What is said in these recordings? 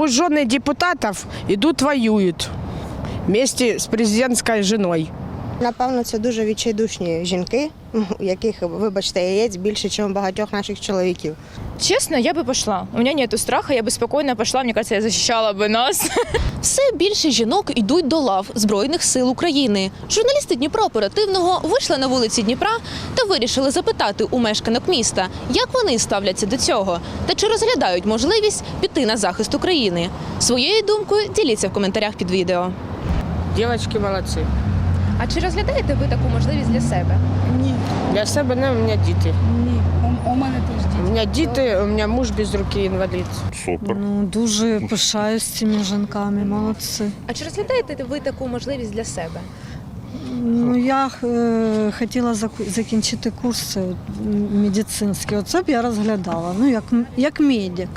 Пусть жены депутатов идут воюют вместе с президентской женой. Напевно, це дуже відчайдушні жінки, у яких, вибачте, яєць більше, ніж у багатьох наших чоловіків. Честно, я бы пошла. У меня нету страха, я бы спокойно пошла. Мне кажется, я защищала бы нас. Все більше жінок йдуть до лав Збройних сил України. Журналісти Дніпра оперативного вийшли на вулиці Дніпра та вирішили запитати у мешканок міста, як вони ставляться до цього та чи розглядають можливість піти на захист України. Своєю думкою діліться в коментарях під відео. Девочки молодцы. А чи розглядаєте ви таку можливість для себе? Ні. Для себе не, у мене діти. Ні, у, у мене теж діти. У мене діти, у мене муж без руки інвалід. Супер. Ну, дуже пишаюсь цими жінками, молодці. А чи розглядаєте ви таку можливість для себе? Ну, я е, хотіла зак- закінчити курси медицинські. Оце б я розглядала, ну, як, м- як медик.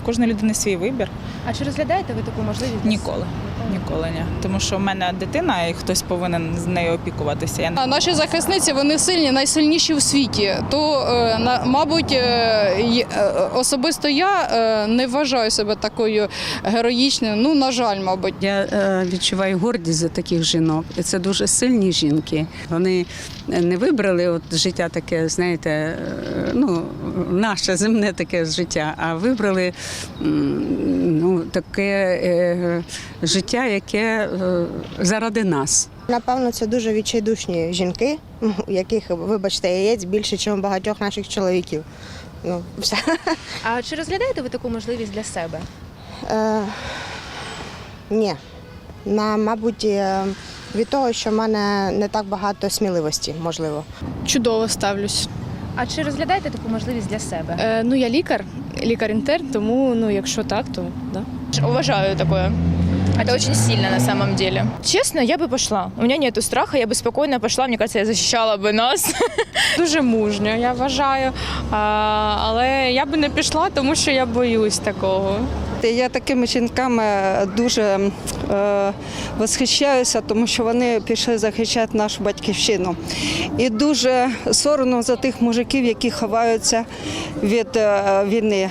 В кожної людини свій вибір. А чи розглядаєте ви таку можливість? Ніколи. Ніколи ні. Тому що в мене дитина і хтось повинен з нею опікуватися. Я Наші захисниці вони сильні, найсильніші в світі. То, е, мабуть, е, е, особисто я не вважаю себе такою героїчною. Ну, на жаль, мабуть. Я відчуваю гордість за таких жінок. І це дуже сильні жінки. Вони не вибрали от життя таке, знаєте, ну, наше земне таке життя, а вибрали ну, таке е, життя, яке е, заради нас. Напевно, це дуже відчайдушні жінки, у яких, вибачте, яєць більше, ніж у багатьох наших чоловіків. Ну, все. А чи розглядаєте ви таку можливість для себе? Е, ні. На, мабуть, е, від того, що в мене не так багато сміливості, можливо. Чудово ставлюсь. А чи розглядаєте таку можливість для себе? Е, ну, я лікар, лікар-інтерн, тому ну, якщо так, то да. Уважаю такое. Это очень сильно на самом деле. Честно, я бы пошла. У меня нету страха, я бы спокойно пошла. Мне кажется, я защищала бы нас. Дуже мужньо, я вважаю. А, але я би не пішла, тому що я боюсь такого. Я такими жінками дуже е, восхищаюся, тому що вони пішли захищати нашу батьківщину. І дуже соромно за тих мужиків, які ховаються від е, війни.